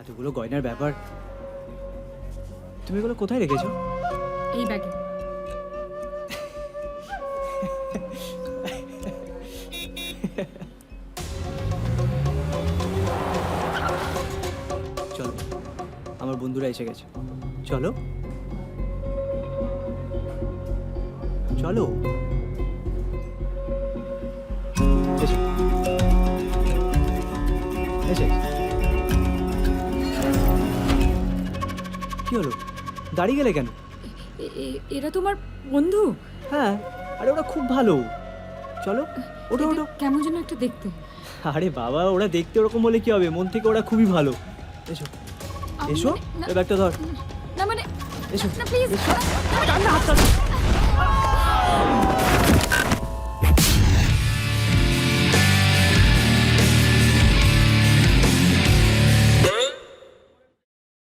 এতগুলো গয়নার ব্যাপার। তুমি এগুলো কোথায় রেখেছো? এই ব্যাগে। চলো আমার বন্ধুরা এসে গেছে। চলো। চলো। এসো। এসে কি হলো? দাঁড়িয়ে গেলে কেন? এরা তোমার বন্ধু? হ্যাঁ আরে ওরা খুব ভালো। চলো ওটা ওটা কেমন যেন একটা দেখতে। আরে বাবা ওরা দেখতে ওরকম হলে কি হবে? মন থেকে ওরা খুবই ভালো। এসো। এসো এবার একটা এ ব্যাগটা ধর। না মানে এসো না প্লিজ